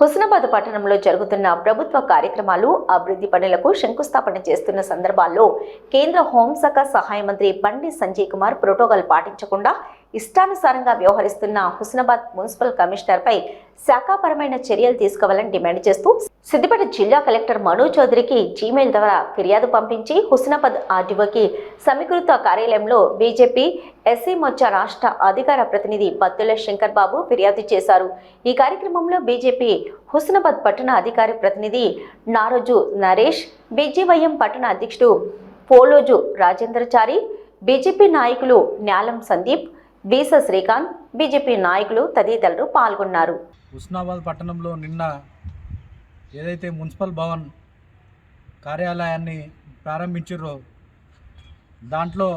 హుస్నాబాద్ పట్టణంలో జరుగుతున్న ప్రభుత్వ కార్యక్రమాలు అభివృద్ధి పనులకు శంకుస్థాపన చేస్తున్న సందర్భాల్లో కేంద్ర హోంశాఖ సహాయ మంత్రి బండి సంజయ్ కుమార్ ప్రోటోకాల్ పాటించకుండా ఇష్టానుసారంగా వ్యవహరిస్తున్న హుస్నాబాద్ మున్సిపల్ కమిషనర్పై శాఖాపరమైన చర్యలు తీసుకోవాలని డిమాండ్ చేస్తూ సిద్దిపేట జిల్లా కలెక్టర్ మను చౌదరికి జీమెయిల్ ద్వారా ఫిర్యాదు పంపించి హుస్నాబాద్ ఆర్డీఓకి సమీకృత కార్యాలయంలో బీజేపీ ఎస్సీ మోర్చా రాష్ట్ర అధికార ప్రతినిధి బత్తుల శంకర్ బాబు ఫిర్యాదు చేశారు. ఈ కార్యక్రమంలో బీజేపీ హుస్నాబాద్ పట్టణ అధికారి ప్రతినిధి నారోజు నరేష్ బీజేవైఎం పట్టణ అధ్యక్షుడు పోలోజు రాజేంద్రచారి బీజేపీ నాయకులు న్యాలం సందీప్ బీస శ్రీకాంత్ బీజేపీ నాయకులు తదితరులు పాల్గొన్నారు. హుస్నాబాద్ పట్టణంలో నిన్న ఏదైతే మున్సిపల్ భవన్ కార్యాలయాన్ని ప్రారంభించారో దాంట్లో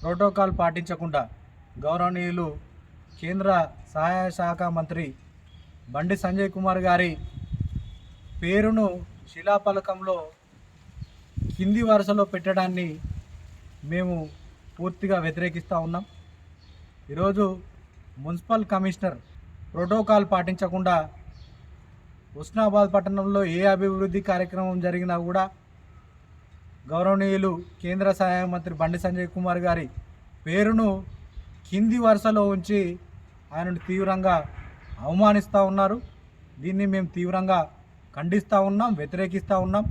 ప్రోటోకాల్ పాటించకుండా గౌరవనీయులు కేంద్ర సహాయ శాఖ మంత్రి బండి సంజయ్ కుమార్ గారి పేరును శిలాఫలకంలో కింది వరుసలో పెట్టడాన్ని మేము పూర్తిగా వ్యతిరేకిస్తూ ఉన్నాం. ఈరోజు మున్సిపల్ కమిషనర్ ప్రోటోకాల్ పాటించకుండా హుస్నాబాద్ పట్టణంలో ఏ అభివృద్ధి కార్యక్రమం జరిగినా కూడా గౌరవనీయులు కేంద్ర సహాయ మంత్రి బండి సంజయ్ కుమార్ గారి పేరును కింది వరుసలో ఉంచి ఆయనను తీవ్రంగా అవమానిస్తూ ఉన్నారు. దీన్ని మేము తీవ్రంగా ఖండిస్తూ ఉన్నాం వ్యతిరేకిస్తూ ఉన్నాం.